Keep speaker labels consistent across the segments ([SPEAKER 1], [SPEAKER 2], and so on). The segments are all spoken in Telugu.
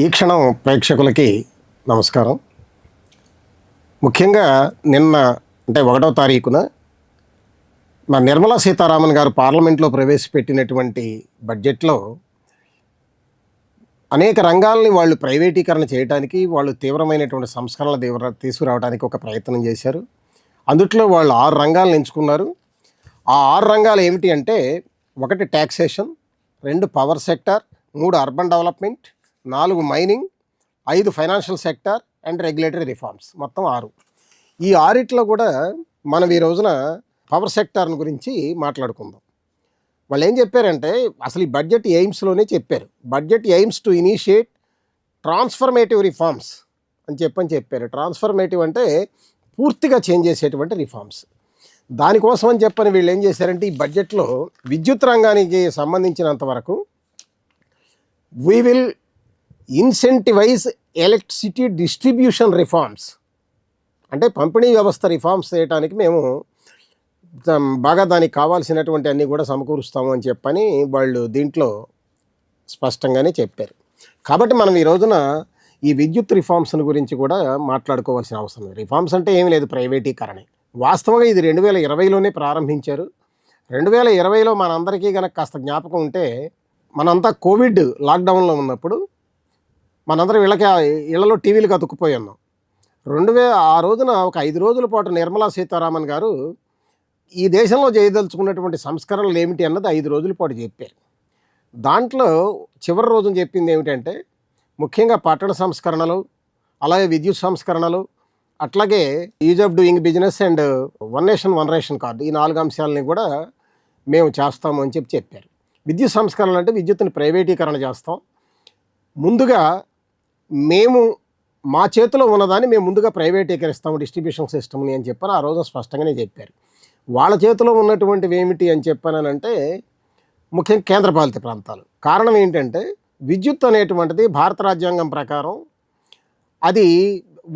[SPEAKER 1] ఈ క్షణం ప్రేక్షకులకి నమస్కారం. ముఖ్యంగా నిన్న అంటే ఒకటో తారీఖున మా నిర్మలా సీతారామన్ గారు పార్లమెంట్లో ప్రవేశపెట్టినటువంటి బడ్జెట్లో అనేక రంగాల్ని వాళ్ళు ప్రైవేటీకరణ చేయడానికి వాళ్ళు తీవ్రమైనటువంటి సంస్కరణల తీవ్ర తీసుకురావడానికి ఒక ప్రయత్నం చేశారు. అందుట్లో వాళ్ళు ఆరు రంగాలను ఎంచుకున్నారు. ఆ ఆరు రంగాలు ఏమిటి అంటే ఒకటి ట్యాక్సేషన్ రెండు పవర్ సెక్టర్ మూడు అర్బన్ డెవలప్మెంట్ నాలుగు మైనింగ్ ఐదు financial sector and regulatory reforms. మొత్తం ఆరు. ఈ ఆరిట్లో కూడా మనం ఈ రోజున పవర్ సెక్టార్ని గురించి మాట్లాడుకుందాం. వాళ్ళు ఏం చెప్పారంటే అసలు ఈ బడ్జెట్ ఎయిమ్స్లోనే చెప్పారు. Budget aims to initiate transformative reforms అని చెప్పని చెప్పారు. ట్రాన్స్ఫర్మేటివ్ అంటే పూర్తిగా చేంజ్ చేసేటువంటి రిఫార్మ్స్. దానికోసం అని చెప్పని వీళ్ళు ఏం చేశారంటే ఈ బడ్జెట్లో విద్యుత్ రంగానికి సంబంధించినంత వరకు we will incentivise electricity distribution reforms అంటే పంపిణీ వ్యవస్థ రిఫార్మ్స్ చేయడానికి మేము బాగా దానికి కావాల్సినటువంటి అన్నీ కూడా సమకూరుస్తాము అని చెప్పని వాళ్ళు దీంట్లో స్పష్టంగానే చెప్పారు. కాబట్టి మనం ఈ రోజున ఈ విద్యుత్ రిఫార్మ్స్ గురించి కూడా మాట్లాడుకోవాల్సిన అవసరం లేదు. రిఫార్మ్స్ అంటే ఏమీ లేదు ప్రైవేటీకరణ. వాస్తవంగా ఇది రెండు వేల ఇరవైలోనే ప్రారంభించారు. రెండు వేల ఇరవైలో మనందరికీ కనుక కాస్త జ్ఞాపకం ఉంటే మనంతా కోవిడ్ లాక్డౌన్లో ఉన్నప్పుడు మనందరం ఇళ్ళకి ఇళ్ళలో టీవీలకు అతుక్కుపోయి ఉన్నాం రెండు వే ఆ రోజున ఒక ఐదు రోజుల పాటు నిర్మలా సీతారామన్ గారు ఈ దేశంలో చేయదలుచుకున్నటువంటి సంస్కరణలు ఏమిటి అన్నది ఐదు రోజుల పాటు చెప్పారు. దాంట్లో చివరి రోజున చెప్పింది ఏమిటంటే ముఖ్యంగా పట్టణ సంస్కరణలు అలాగే విద్యుత్ సంస్కరణలు అట్లాగే ease of doing business and one nation one ration card ఈ నాలుగు అంశాలని కూడా మేము చేస్తాము అని చెప్పి చెప్పారు. విద్యుత్ సంస్కరణలు అంటే విద్యుత్తుని ప్రైవేటీకరణ చేస్తాం. ముందుగా మేము మా చేతిలో ఉన్నదాన్ని మేము ముందుగా ప్రైవేటీకరిస్తాము డిస్ట్రిబ్యూషన్ సిస్టమ్ని అని చెప్పని ఆ రోజు స్పష్టంగానే చెప్పారు. వాళ్ళ చేతిలో ఉన్నటువంటివి ఏమిటి అని చెప్పానంటే ముఖ్యంగా కేంద్రపాలిత ప్రాంతాలు. కారణం ఏంటంటే విద్యుత్ అనేటువంటిది భారత రాజ్యాంగం ప్రకారం అది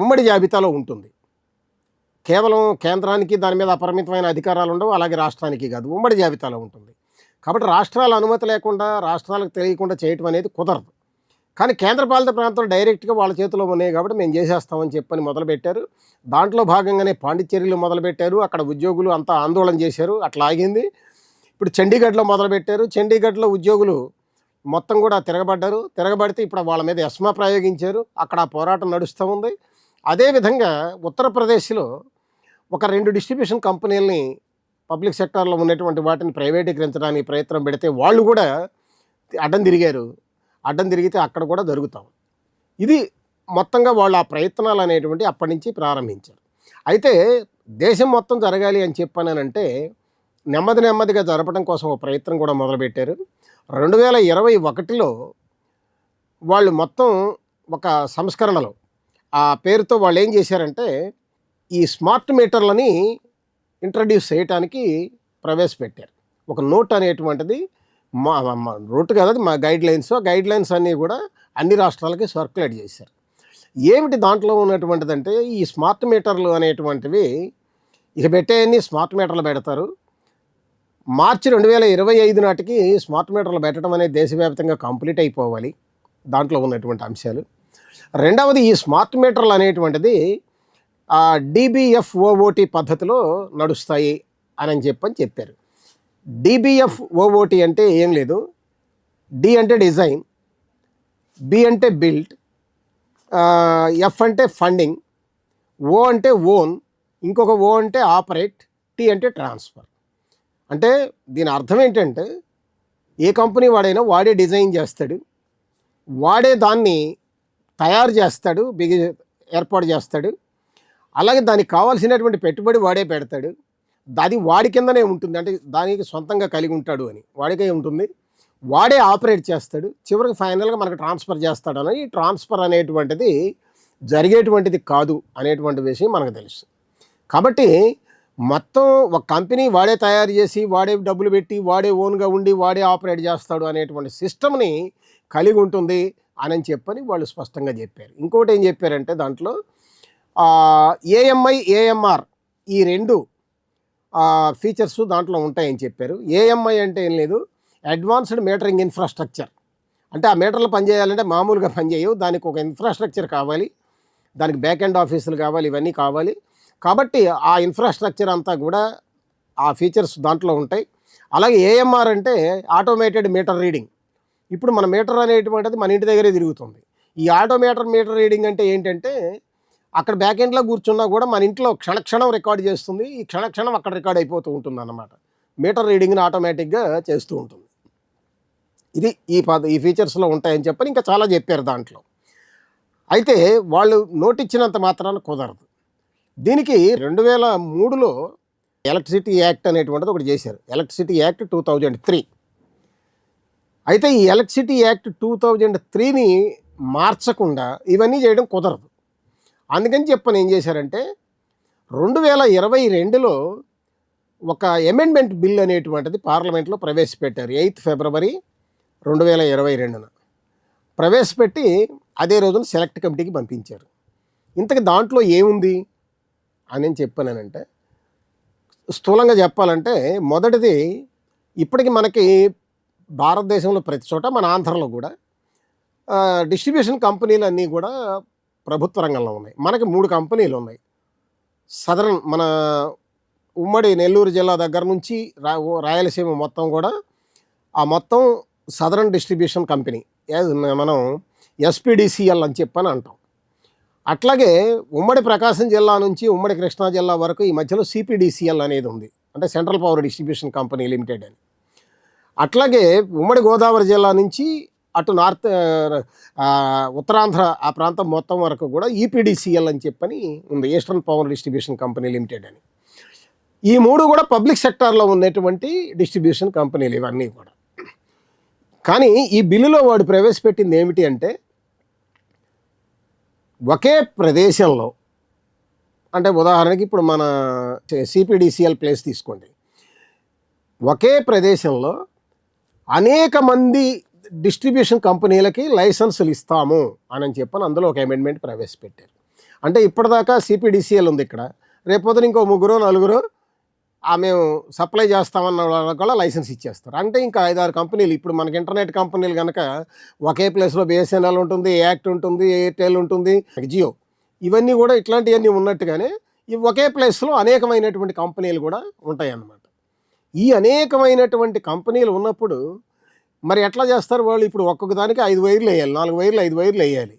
[SPEAKER 1] ఉమ్మడి జాబితాలో ఉంటుంది. కేవలం కేంద్రానికి దాని మీద అపరిమితమైన అధికారాలు ఉండవు అలాగే రాష్ట్రానికి కాదు ఉమ్మడి జాబితాలో ఉంటుంది. కాబట్టి రాష్ట్రాల అనుమతి లేకుండా రాష్ట్రాలకు తెలియకుండా చేయటం అనేది కుదరదు. కానీ కేంద్రపాలిత ప్రాంతాలు డైరెక్ట్గా వాళ్ళ చేతిలో ఉన్నాయి కాబట్టి మేము చేసేస్తామని చెప్పని మొదలుపెట్టారు. దాంట్లో భాగంగానే పాండిచ్చేరిలో మొదలుపెట్టారు. అక్కడ ఉద్యోగులు అంతా ఆందోళన చేశారు. అట్లా ఆగింది. ఇప్పుడు చండీగఢ్లో మొదలుపెట్టారు. చండీగఢ్లో ఉద్యోగులు మొత్తం కూడా తిరగబడ్డారు. తిరగబడితే ఇప్పుడు వాళ్ళ మీద ఎస్మా ప్రయోగించారు. అక్కడ ఆ పోరాటం నడుస్తూ ఉంది. అదేవిధంగా ఉత్తరప్రదేశ్లో ఒక రెండు డిస్ట్రిబ్యూషన్ కంపెనీలని పబ్లిక్ సెక్టార్లో ఉన్నటువంటి వాటిని ప్రైవేటీకరించడానికి ప్రయత్నం పెడితే వాళ్ళు కూడా అడ్డం తిరిగారు. అడ్డం తిరిగితే అక్కడ కూడా జరుగుతాం ఇది మొత్తంగా వాళ్ళు ఆ ప్రయత్నాలు అనేటువంటి అప్పటి నుంచి ప్రారంభించారు. అయితే దేశం మొత్తం జరగాలి అని చెప్పానంటే నెమ్మది నెమ్మదిగా జరపడం కోసం ఒక ప్రయత్నం కూడా మొదలుపెట్టారు. రెండు వేల ఇరవై ఒకటిలో వాళ్ళు మొత్తం ఒక సంస్కరణలో ఆ పేరుతో వాళ్ళు ఏం చేశారంటే ఈ స్మార్ట్ మీటర్లని ఇంట్రడ్యూస్ చేయటానికి ప్రవేశపెట్టారు. ఒక నోట్ అనేటువంటిది మా మా రూట్ కదా మా గైడ్ లైన్స్ గైడ్ లైన్స్ అన్నీ కూడా అన్ని రాష్ట్రాలకి సర్క్యులేట్ చేశారు. ఏమిటి దాంట్లో ఉన్నటువంటిది అంటే ఈ స్మార్ట్ మీటర్లు అనేటువంటివి ఇక పెట్టేయన్ని స్మార్ట్ మీటర్లు పెడతారు. మార్చి రెండు వేల ఇరవై ఐదు నాటికి స్మార్ట్ మీటర్లు పెట్టడం అనేది దేశవ్యాప్తంగా కంప్లీట్ అయిపోవాలి. దాంట్లో ఉన్నటువంటి అంశాలు. రెండవది ఈ స్మార్ట్ మీటర్లు అనేటువంటిది డిబిఎఫ్ఓఓటి పద్ధతిలో నడుస్తాయి అని చెప్పని చెప్పారు. డిబిఎఫ్ ఓఓటి అంటే ఏం లేదు. డి అంటే డిజైన్. బి అంటే బిల్డ్. ఎఫ్ అంటే ఫండింగ్. ఓ అంటే ఓన్. ఇంకొక ఓ అంటే ఆపరేట్. టీ అంటే ట్రాన్స్ఫర్. అంటే దీని అర్థం ఏంటంటే ఏ కంపెనీ వాడైనా వాడే డిజైన్ చేస్తాడు. వాడే దాన్ని తయారు చేస్తాడు బిగి ఏర్పాటు చేస్తాడు. అలాగే దానికి కావాల్సినటువంటి పెట్టుబడి వాడే పెడతాడు. అది వాడి కిందనే ఉంటుంది. అంటే దానికి సొంతంగా కలిగి ఉంటాడు అని. వాడికే ఉంటుంది. వాడే ఆపరేట్ చేస్తాడు. చివరికి ఫైనల్గా మనకు ట్రాన్స్ఫర్ చేస్తాడని ఈ ట్రాన్స్ఫర్ అనేటువంటిది జరిగేటువంటిది కాదు అనేటువంటి విషయం మనకు తెలుసు. కాబట్టి మొత్తం ఒక కంపెనీ వాడే తయారు చేసి వాడే డబ్బులు పెట్టి వాడే ఓన్గా ఉండి వాడే ఆపరేట్ చేస్తాడు అనేటువంటి సిస్టమ్ని కలిగి ఉంటుంది అని చెప్పని వాళ్ళు స్పష్టంగా చెప్పారు. ఇంకోటి ఏం చెప్పారంటే దాంట్లో ఏఎంఐ ఏఎంఆర్ ఈ రెండు ఫీచర్స్ దాంట్లో ఉంటాయని చెప్పారు. ఏఎంఐ అంటే ఏం లేదు. అడ్వాన్స్డ్ మీటరింగ్ ఇన్ఫ్రాస్ట్రక్చర్ అంటే ఆ మీటర్లు పనిచేయాలంటే మామూలుగా పనిచేయవు. దానికి ఒక ఇన్ఫ్రాస్ట్రక్చర్ కావాలి. దానికి బ్యాక్ ఎండ్ ఆఫీసులు కావాలి. ఇవన్నీ కావాలి. కాబట్టి ఆ ఇన్ఫ్రాస్ట్రక్చర్ అంతా కూడా ఆ ఫీచర్స్ దాంట్లో ఉంటాయి. అలాగే ఏఎంఆర్ అంటే ఆటోమేటెడ్ మీటర్ రీడింగ్ ఇప్పుడు మన మీటర్ అనేటువంటిది మన ఇంటి దగ్గరే తిరుగుతుంది. ఈ ఆటోమేటర్ మీటర్ రీడింగ్ అంటే ఏంటంటే అక్కడ బ్యాక్ ఎండ్లో కూర్చున్నా కూడా మన ఇంట్లో క్షణక్షణం రికార్డ్ చేస్తుంది. ఈ క్షణక్షణం అక్కడ రికార్డ్ అయిపోతూ ఉంటుంది అన్నమాట మీటర్ రీడింగ్ని ఆటోమేటిక్గా చేస్తూ ఉంటుంది. ఇది ఈ పద ఈ ఫీచర్స్లో ఉంటాయని చెప్పని ఇంకా చాలా చెప్పారు దాంట్లో. అయితే వాళ్ళు నోటిచ్చినంత మాత్రాన కుదరదు. దీనికి రెండు వేల మూడులో ఎలక్ట్రిసిటీ యాక్ట్ అనేటువంటిది ఒకటి చేశారు. Electricity act two thousand three అయితే ఈ ఎలక్ట్రిసిటీ యాక్ట్ టూ థౌజండ్ త్రీని మార్చకుండా ఇవన్నీ చేయడం కుదరదు. అందుకని చెప్పని ఏం చేశారంటే రెండు వేల ఇరవై రెండులో ఒక అమెండ్మెంట్ బిల్ అనేటువంటిది పార్లమెంట్లో ప్రవేశపెట్టారు. ఎయిత్ ఫిబ్రవరి రెండు వేల ఇరవై రెండున. ప్రవేశపెట్టి అదే రోజున సెలెక్ట్ కమిటీకి పంపించారు. ఇంతకు దాంట్లో ఏముంది? అని నేను చెప్పానంటే స్థూలంగా చెప్పాలంటే మొదటిది ఇప్పటికి మనకి భారతదేశంలో ప్రతి చోట మన ఆంధ్రలో కూడా డిస్ట్రిబ్యూషన్ కంపెనీలు అన్నీ కూడా ప్రభుత్వ రంగంలో ఉన్నాయి. మనకి మూడు కంపెనీలు ఉన్నాయి. సదరన్ మన ఉమ్మడి నెల్లూరు జిల్లా దగ్గర నుంచి రా రాయలసీమ మొత్తం కూడా ఆ మొత్తం సదరన్ డిస్ట్రిబ్యూషన్ కంపెనీ. మనం ఎస్పీడిసిఎల్ అని చెప్పని అంటాం. అట్లాగే ఉమ్మడి ప్రకాశం జిల్లా నుంచి ఉమ్మడి కృష్ణా జిల్లా వరకు ఈ మధ్యలో సిపిడిసిఎల్ అనేది ఉంది. అంటే central power distribution company limited అని. అట్లాగే ఉమ్మడి గోదావరి జిల్లా నుంచి అటు నార్త్ ఉత్తరాంధ్ర ఆ ప్రాంతం మొత్తం వరకు కూడా ఈపీడీసీఎల్ అని చెప్పని ఉంది eastern power distribution company limited అని. ఈ మూడు కూడా పబ్లిక్ సెక్టార్లో ఉన్నటువంటి డిస్ట్రిబ్యూషన్ కంపెనీలు ఇవన్నీ కూడా. కానీ ఈ బిల్లులో వాడు ప్రవేశపెట్టింది ఏమిటి అంటే ఒకే ప్రదేశంలో అంటే ఉదాహరణకి ఇప్పుడు మన సిపిడిసిఎల్ ప్లేస్ తీసుకోండి. ఒకే ప్రదేశంలో అనేక మంది డిస్ట్రిబ్యూషన్ కంపెనీలకి లైసెన్సులు ఇస్తాము అని చెప్పని అందులో ఒక అమెండ్మెంట్ ప్రవేశపెట్టారు. అంటే ఇప్పటిదాకా సిపిడిసిఎల్ ఉంది ఇక్కడ. రేపొద్దున ఇంకో ముగ్గురు నలుగురు ఆ మేము సప్లై చేస్తామన్న వాళ్ళకి కూడా లైసెన్స్ ఇచ్చేస్తారు. అంటే ఇంకా ఐదారు కంపెనీలు ఇప్పుడు మనకి ఇంటర్నెట్ కంపెనీలు కనుక ఒకే ప్లేస్లో బిఎస్ఎన్ఎల్ ఉంటుంది యాక్ట్ ఉంటుంది ఎయిర్టెల్ ఉంటుంది జియో. ఇవన్నీ కూడా ఇట్లాంటివన్నీ ఉన్నట్టుగానే ఈ ఒకే ప్లేస్లో అనేకమైనటువంటి కంపెనీలు కూడా ఉంటాయి అన్నమాట ఈ అనేకమైనటువంటి కంపెనీలు ఉన్నప్పుడు మరి ఎట్లా చేస్తారు వాళ్ళు? ఇప్పుడు ఒక్కొక్క దానికి ఐదు వైర్లు వేయాలి. నాలుగు వైర్లు ఐదు వైర్లు వేయాలి.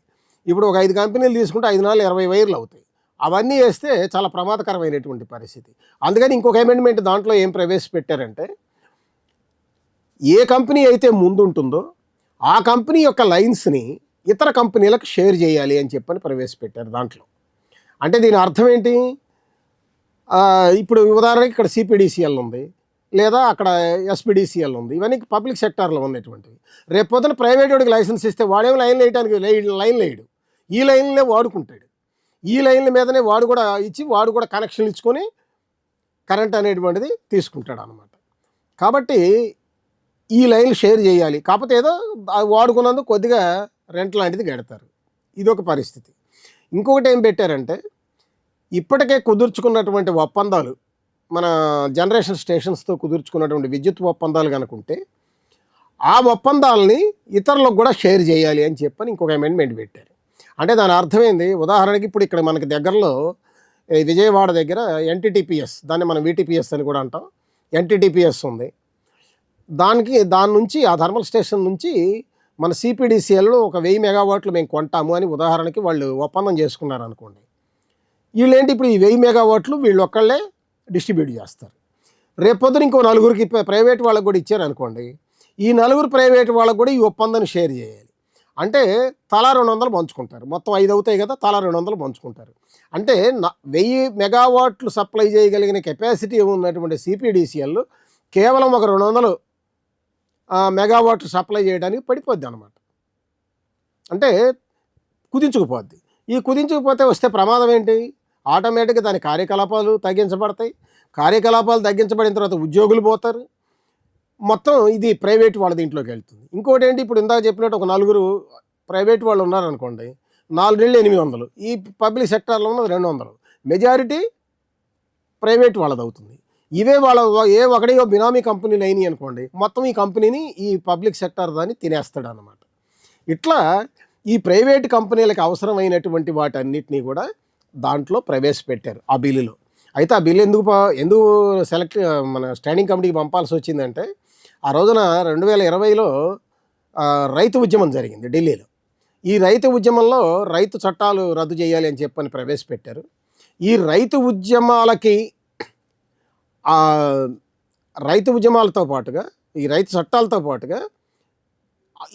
[SPEAKER 1] ఇప్పుడు ఒక ఐదు కంపెనీలు తీసుకుంటే ఐదు నాలుగు ఇరవై వైర్లు అవుతాయి. అవన్నీ వేస్తే చాలా ప్రమాదకరమైనటువంటి పరిస్థితి. అందుకని ఇంకొక అమెండ్మెంట్ దాంట్లో ఏం ప్రవేశపెట్టారంటే ఏ కంపెనీ అయితే ముందుంటుందో ఆ కంపెనీ యొక్క లైన్స్ని ఇతర కంపెనీలకు షేర్ చేయాలి అని చెప్పని ప్రవేశపెట్టారు దాంట్లో. అంటే దీని అర్థం ఏంటి? ఇప్పుడు ఉదాహరణకి ఇక్కడ సిపిడిసిఎల్ ఉంది. లేదా అక్కడ ఎస్పీడీసీఎల్ ఉంది. ఇవన్నీ పబ్లిక్ సెక్టార్లో ఉన్నటువంటివి రేపు పొద్దున ప్రైవేట్ వాడికి లైసెన్స్ ఇస్తే వాడేమో లైన్ వేయడానికి లైన్ లేడు. ఈ లైన్లే వాడుకుంటాడు. ఈ లైన్ల మీదనే వాడు కూడా ఇచ్చి వాడు కూడా కనెక్షన్ ఇచ్చుకొని కరెంట్ అనేటువంటిది తీసుకుంటాడు అనమాట కాబట్టి ఈ లైన్లు షేర్ చేయాలి. కాకపోతే ఏదో అది వాడుకున్నందుకు కొద్దిగా రెంట్ లాంటిది కడతారు. ఇది ఒక పరిస్థితి. ఇంకొకటి ఏం పెట్టారంటే ఇప్పటికే కుదుర్చుకున్నటువంటి ఒప్పందాలు మన జనరేషన్ స్టేషన్స్తో కుదుర్చుకున్నటువంటి విద్యుత్ ఒప్పందాలు కనుకుంటే ఆ ఒప్పందాలని ఇతరులకు కూడా షేర్ చేయాలి అని చెప్పని ఇంకొక అమెండ్మెంట్ పెట్టారు. అంటే దాని అర్థమైంది? ఉదాహరణకి ఇప్పుడు ఇక్కడ మనకి దగ్గరలో విజయవాడ దగ్గర ఎన్టీటీపీఎస్ దాన్ని మనం వీటీపీఎస్ అని కూడా అంటాం. ఎన్టీటీపీఎస్ ఉంది. దానికి దాని నుంచి ఆ థర్మల్ స్టేషన్ నుంచి మన సిపిడిసిఎల్లో ఒక వెయ్యి మెగావాట్లు మేము కొంటాము అని ఉదాహరణకి వాళ్ళు ఒప్పందం చేసుకున్నారు అనుకోండి వీళ్ళేంటి ఇప్పుడు ఈ వెయ్యి మెగావాట్లు వీళ్ళు ఒక్కళ్ళే డిస్ట్రిబ్యూట్ చేస్తారు. రేపొద్దున ఇంకో నలుగురికి ప్రైవేట్ వాళ్ళకి కూడా ఇచ్చారు అనుకోండి. ఈ నలుగురు ప్రైవేట్ వాళ్ళకు కూడా ఈ ఒప్పందాన్ని షేర్ చేయాలి. అంటే తలా రెండు వందలు పంచుకుంటారు. మొత్తం ఐదు అవుతాయి కదా తలా రెండు వందలు పంచుకుంటారు. అంటే వెయ్యి మెగావాట్లు సప్లై చేయగలిగిన కెపాసిటీ ఉన్నటువంటి సిపిడిసిఎల్ కేవలం ఒక రెండు వందలు మెగావాట్లు సప్లై చేయడానికి పడిపోద్ది అనమాట అంటే కుదించుకుపోద్ది. ఈ కుదించుకుపోతే వస్తే ప్రమాదం ఏంటి? ఆటోమేటిక్గా దాని కార్యకలాపాలు తగ్గించబడతాయి. కార్యకలాపాలు తగ్గించబడిన తర్వాత ఉద్యోగులు పోతారు. మొత్తం ఇది ప్రైవేట్ వాళ్ళ దీంట్లోకి వెళ్తుంది. ఇంకోటి ఏంటి? ఇప్పుడు ఇందాక చెప్పినట్టు ఒక నలుగురు ప్రైవేట్ వాళ్ళు ఉన్నారనుకోండి నాలుగేళ్ళు ఎనిమిది వందలు. ఈ పబ్లిక్ సెక్టార్లో ఉన్నది రెండు వందలు. మెజారిటీ ప్రైవేట్ వాళ్ళది అవుతుంది ఇవే వాళ్ళ ఏ ఒకటి బినామీ కంపెనీలు అయినాయి అనుకోండి మొత్తం ఈ కంపెనీని ఈ పబ్లిక్ సెక్టార్ దాన్ని తినేస్తాడు అనమాట ఇట్లా ఈ ప్రైవేట్ కంపెనీలకు అవసరమైనటువంటి వాటన్నిటినీ కూడా దాంట్లో ప్రవేశపెట్టారు ఆ బిల్లులో. అయితే ఆ బిల్లు ఎందుకు ప- ఎందుకు సెలెక్ట్ మన స్టాండింగ్ కమిటీకి పంపాల్సి వచ్చిందంటే ఆ రోజున రెండు వేల ఇరవైలో రైతు ఉద్యమం జరిగింది ఢిల్లీలో. ఈ రైతు ఉద్యమంలో రైతు చట్టాలు రద్దు చేయాలి అని చెప్పని ప్రవేశపెట్టారు. ఈ రైతు ఉద్యమాలకి రైతు ఉద్యమాలతో పాటుగా ఈ రైతు చట్టాలతో పాటుగా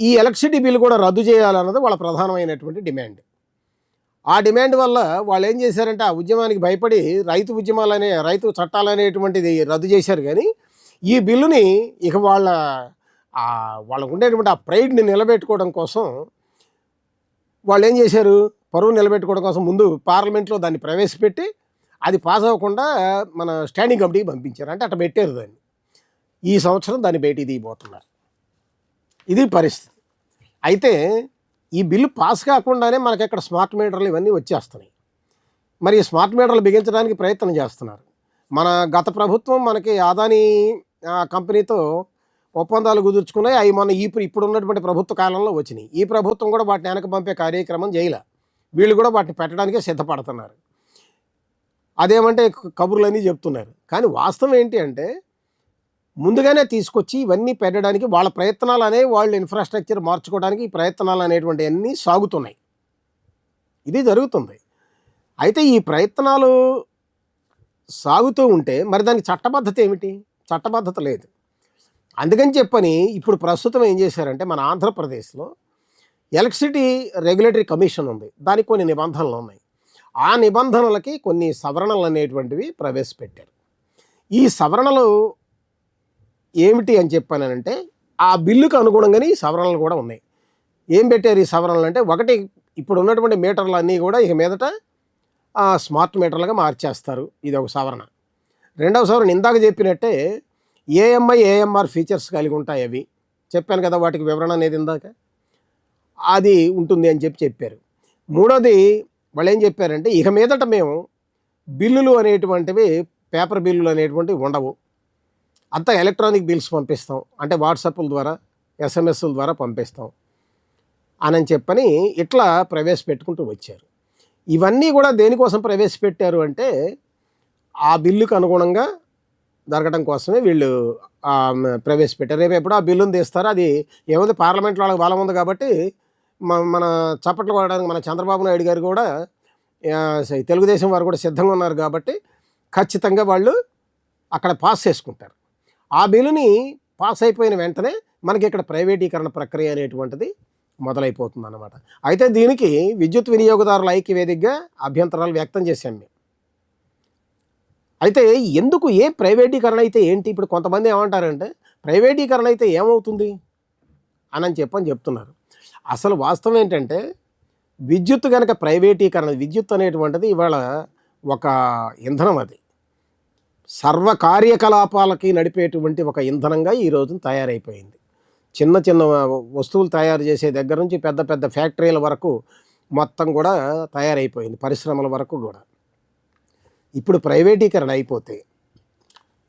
[SPEAKER 1] ఈ ఎలక్ట్రిసిటీ బిల్ కూడా రద్దు చేయాలన్నది వాళ్ళ ప్రధానమైనటువంటి డిమాండ్. ఆ డిమాండ్ వల్ల వాళ్ళు ఏం చేశారంటే ఆ ఉద్యమానికి భయపడి రైతు ఉద్యమాలనే రైతు చట్టాలు అనేటువంటిది రద్దు చేశారు. కానీ ఈ బిల్లుని ఇక వాళ్ళ వాళ్ళకు ఉండేటువంటి ఆ ప్రైడ్ని నిలబెట్టుకోవడం కోసం వాళ్ళు ఏం చేశారు? పరువు నిలబెట్టుకోవడం కోసం ముందు పార్లమెంట్లో దాన్ని ప్రవేశపెట్టి అది పాస్ అవ్వకుండా మన స్టాండింగ్ కమిటీకి పంపించారు. అంటే అట్లా పెట్టారు దాన్ని. ఈ సంవత్సరం దాన్ని బయటికి తీయబోతున్నారు. ఇది పరిస్థితి. అయితే ఈ బిల్లు పాస్ కాకుండానే మనకి ఇక్కడ స్మార్ట్ మీటర్లు ఇవన్నీ వచ్చేస్తున్నాయి. మరి ఈ స్మార్ట్ మీటర్లు బిగించడానికి ప్రయత్నం చేస్తున్నారు. మన గత ప్రభుత్వం మనకి ఆదాని కంపెనీతో ఒప్పందాలు కుదుర్చుకున్నాయి. అవి మన ఇప్పుడు ఇప్పుడు ఉన్నటువంటి ప్రభుత్వ కాలంలో వచ్చినాయి. ఈ ప్రభుత్వం కూడా వాటిని వెనక పంపే కార్యక్రమం చేయలే. వీళ్ళు కూడా వాటిని పెట్టడానికే సిద్ధపడుతున్నారు. అదేమంటే కబుర్లు కబుర్లన్నీ చెప్తున్నారు. కానీ వాస్తవం ఏంటి అంటే ముందుగానే తీసుకొచ్చి ఇవన్నీ పెట్టడానికి వాళ్ళ ప్రయత్నాలు అనేవి వాళ్ళు ఇన్ఫ్రాస్ట్రక్చర్ మార్చుకోవడానికి ఈ ప్రయత్నాలు అనేటువంటి అన్నీ సాగుతున్నాయి. ఇది జరుగుతుంది. అయితే ఈ ప్రయత్నాలు సాగుతూ ఉంటే మరి దానికి చట్టబద్ధత ఏమిటి? చట్టబద్ధత లేదు. అందుకని చెప్పని ఇప్పుడు ప్రస్తుతం ఏం చేశారంటే మన ఆంధ్రప్రదేశ్లో ఎలక్ట్రిసిటీ రెగ్యులేటరీ కమిషన్ ఉంది. దానికి కొన్ని నిబంధనలు ఉన్నాయి. ఆ నిబంధనలకి కొన్ని సవరణలు అనేటువంటివి ప్రవేశపెట్టారు. ఈ సవరణలు ఏమిటి అని చెప్పానంటే ఆ బిల్లుకు అనుగుణంగానే ఈ సవరణలు కూడా ఉన్నాయి. ఏం పెట్టారు ఈ సవరణలు అంటే ఒకటి ఇప్పుడు ఉన్నటువంటి మీటర్లు అన్నీ కూడా ఇక మీదట స్మార్ట్ మీటర్లుగా మార్చేస్తారు. ఇది ఒక సవరణ. రెండవ సవరణ ఇందాక చెప్పినట్టే ఏఎంఐ ఏఎంఆర్ ఫీచర్స్ కలిగి ఉంటాయి అవి. చెప్పాను కదా వాటికి వివరణ అనేది ఇందాక? అది ఉంటుంది అని చెప్పి చెప్పారు. మూడోది వాళ్ళు ఏం చెప్పారంటే ఇక మీదట మేము బిల్లులు అనేటువంటివి పేపర్ బిల్లులు అనేటువంటివి ఉండవు. అంతా ఎలక్ట్రానిక్ బిల్స్ పంపిస్తాం. అంటే వాట్సాప్ల ద్వారా ఎస్ఎంఎస్ల ద్వారా పంపిస్తాం. అని చెప్పని ఇట్లా ప్రవేశపెట్టుకుంటూ వచ్చారు. ఇవన్నీ కూడా దేనికోసం ప్రవేశపెట్టారు అంటే ఆ బిల్లుకు అనుగుణంగా జరగడం కోసమే వీళ్ళు ప్రవేశపెట్టారు. రేపు ఎప్పుడు ఆ బిల్లును తీస్తారు అది ఏముంది? పార్లమెంట్లో వాళ్ళకి బలం ఉంది కాబట్టి మన చప్పట్లు కొట్టడానికి మన చంద్రబాబు నాయుడు గారు కూడా తెలుగుదేశం వారు కూడా సిద్ధంగా ఉన్నారు కాబట్టి ఖచ్చితంగా వాళ్ళు అక్కడ పాస్ చేసుకుంటారు. ఆ బిల్లుని పాస్ అయిపోయిన వెంటనే మనకి ఇక్కడ ప్రైవేటీకరణ ప్రక్రియ అనేటువంటిది మొదలైపోతుంది అన్నమాట అయితే దీనికి విద్యుత్ వినియోగదారుల ఐక్య వేదికగా అభ్యంతరాలు వ్యక్తం చేశాం మేము. అయితే ఎందుకు ఏ ప్రైవేటీకరణ అయితే ఏంటి? ఇప్పుడు కొంతమంది ఏమంటారంటే ప్రైవేటీకరణ అయితే ఏమవుతుంది? అని అని చెప్పని చెప్తున్నారు. అసలు వాస్తవం ఏంటంటే విద్యుత్ కనుక ప్రైవేటీకరణ విద్యుత్ అనేటువంటిది ఇవాళ ఒక ఇంధనం అది. సర్వ కార్యకలాపాలకి నడిపేటువంటి ఒక ఇంధనంగా ఈ రోజున తయారైపోయింది. చిన్న చిన్న వస్తువులు తయారు చేసే దగ్గర నుంచి పెద్ద పెద్ద ఫ్యాక్టరీల వరకు మొత్తం కూడా తయారైపోయింది పరిశ్రమల వరకు కూడా. ఇప్పుడు ప్రైవేటీకరణ అయిపోతే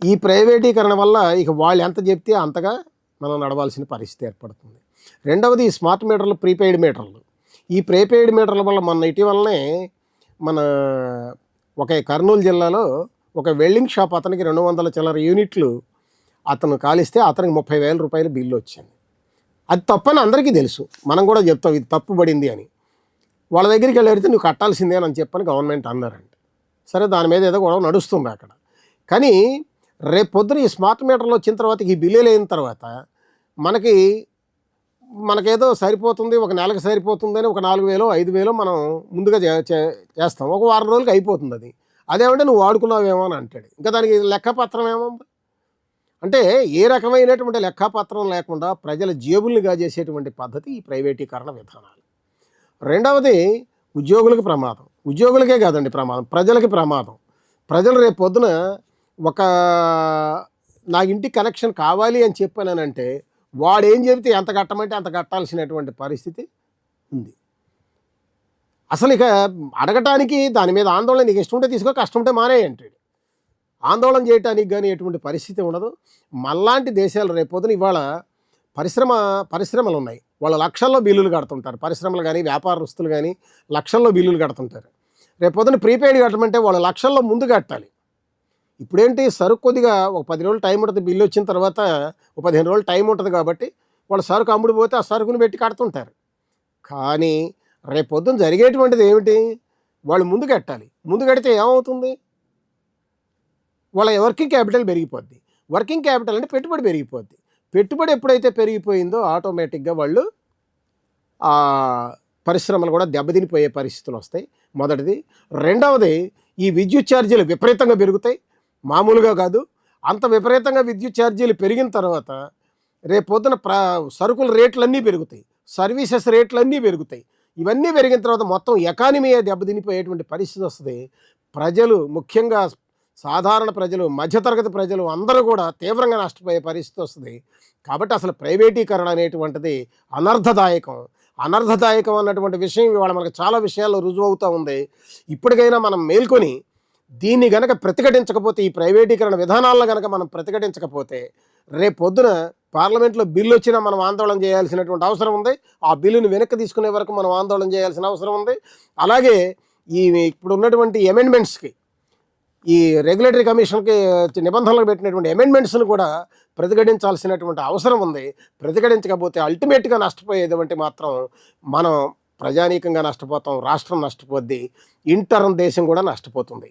[SPEAKER 1] ఈ ప్రైవేటీకరణ వల్ల ఇక వాళ్ళు ఎంత చెప్తే అంతగా మనం నడవాల్సిన పరిస్థితి ఏర్పడుతుంది. రెండవది ఈ స్మార్ట్ మీటర్లు ప్రీపెయిడ్ మీటర్లు. ఈ ప్రీపెయిడ్ మీటర్ల వల్ల మొన్న ఇటీవలనే మన ఒక కర్నూలు జిల్లాలో ఒక వెల్డింగ్ షాప్ అతనికి రెండు వందల చిల్లర యూనిట్లు అతను కాలిస్తే అతనికి ముప్పై వేల రూపాయల బిల్లు వచ్చింది. అది తప్పని అందరికీ తెలుసు. మనం కూడా చెప్తాం ఇది తప్పు పడింది అని. వాళ్ళ దగ్గరికి వెళ్ళి అడిగితే నువ్వు కట్టాల్సిందే అని చెప్పని గవర్నమెంట్ అన్నారంట. సరే దాని మీద ఏదో గొడవ నడుస్తుంది అక్కడ. కానీ రేపు పొద్దున ఈ స్మార్ట్ మీటర్లు వచ్చిన తర్వాత ఈ బిల్లులు అయిన తర్వాత మనకి మనకేదో సరిపోతుంది ఒక నెలకు సరిపోతుందని ఒక నాలుగు వేలు ఐదు వేలు మనం ముందుగా చే- చే- చేస్తాం. ఒక వారం రోజులకి అయిపోతుంది అది. అదేమంటే నువ్వు వాడుకున్నావేమో అని అంటాడు. ఇంకా దానికి లెక్కపత్రం ఏముంది అంటే ఏ రకమైనటువంటి లెక్కపత్రం లేకుండా ప్రజల జేబుల్ని గాజేసేటువంటి పద్ధతి ఈ ప్రైవేటీకరణ విధానాలు. రెండవది ఉద్యోగులకు ప్రమాదం. ఉద్యోగులకే కాదండి ప్రమాదం ప్రజలకి ప్రమాదం. ప్రజలు రేపు పొద్దున ఒక నా ఇంటి కనెక్షన్ కావాలి అని చెప్పానంటే వాడు ఏం చెబితే ఎంత కట్టమంటే అంత కట్టాల్సినటువంటి పరిస్థితి ఉంది. అసలు ఇక అడగటానికి దాని మీద ఆందోళన నీకు ఇష్టం ఉంటే తీసుకో కష్టం ఉంటే మానే అంటాడు. ఆందోళన చేయటానికి కానీ ఎటువంటి పరిస్థితి ఉండదు. మళ్ళాంటి దేశాలు రేపొద్దున ఇవాళ పరిశ్రమ పరిశ్రమలు ఉన్నాయి. వాళ్ళు లక్షల్లో బిల్లులు కడుతుంటారు. పరిశ్రమలు కానీ వ్యాపారస్తులు కానీ లక్షల్లో బిల్లులు కడుతుంటారు. రేపు ప్రీపెయిడ్ కట్టమంటే వాళ్ళు లక్షల్లో ముందు కట్టాలి. ఇప్పుడేంటి? సరుకు కొద్దిగా ఒక పది రోజులు టైం ఉంటుంది. బిల్లు వచ్చిన తర్వాత ఒక పదిహేను రోజులు టైం ఉంటుంది కాబట్టి వాళ్ళు సరుకు అమ్ముడు పోతే ఆ సరుకుని పెట్టి కడుతుంటారు. కానీ రేపు పొద్దున జరిగేటువంటిది ఏమిటి? వాళ్ళు ముందు కట్టాలి. ముందు కడితే ఏమవుతుంది? వాళ్ళ వర్కింగ్ క్యాపిటల్ పెరిగిపోద్ది. వర్కింగ్ క్యాపిటల్ అంటే పెట్టుబడి పెరిగిపోద్ది. పెట్టుబడి ఎప్పుడైతే పెరిగిపోయిందో ఆటోమేటిక్గా వాళ్ళు పరిశ్రమలు కూడా దెబ్బతినిపోయే పరిస్థితులు వస్తాయి. మొదటిది. రెండవది ఈ విద్యుత్ ఛార్జీలు విపరీతంగా పెరుగుతాయి. మామూలుగా కాదు. అంత విపరీతంగా విద్యుత్ ఛార్జీలు పెరిగిన తర్వాత రేపు పొద్దున ప్ర సరుకుల రేట్లన్నీ పెరుగుతాయి. సర్వీసెస్ రేట్లన్నీ పెరుగుతాయి. ఇవన్నీ పెరిగిన తర్వాత మొత్తం ఎకానమీ దెబ్బతినిపోయేటువంటి పరిస్థితి వస్తుంది. ప్రజలు ముఖ్యంగా సాధారణ ప్రజలు మధ్యతరగతి ప్రజలు అందరూ కూడా తీవ్రంగా నష్టపోయే పరిస్థితి వస్తుంది. కాబట్టి అసలు ప్రైవేటీకరణ అనేటువంటిది అనర్థదాయకం అనర్థదాయకం అన్నటువంటి విషయం ఇవాళ మనకు చాలా విషయాల్లో రుజువు అవుతూ ఉంది. ఇప్పటికైనా మనం మేల్కొని దీన్ని గనక ప్రతిఘటించకపోతే ఈ ప్రైవేటీకరణ విధానాలను గనక మనం ప్రతిఘటించకపోతే రేపు పొద్దున పార్లమెంట్లో బిల్లు వచ్చినా మనం ఆందోళన చేయాల్సినటువంటి అవసరం ఉంది. ఆ బిల్లును వెనక్కి తీసుకునే వరకు మనం ఆందోళన చేయాల్సిన అవసరం ఉంది. అలాగే ఈ ఇప్పుడు ఉన్నటువంటి అమెండ్మెంట్స్కి ఈ రెగ్యులేటరీ కమిషన్కి నిబంధనలు పెట్టినటువంటి అమెండ్మెంట్స్ను కూడా ప్రతిఘటించాల్సినటువంటి అవసరం ఉంది. ప్రతిఘటించకపోతే అల్టిమేట్గా నష్టపోయేది మాత్రం మనం ప్రజానీకంగా నష్టపోతాం రాష్ట్రం నష్టపోద్ది ఇంటర్న్ దేశం కూడా నష్టపోతుంది.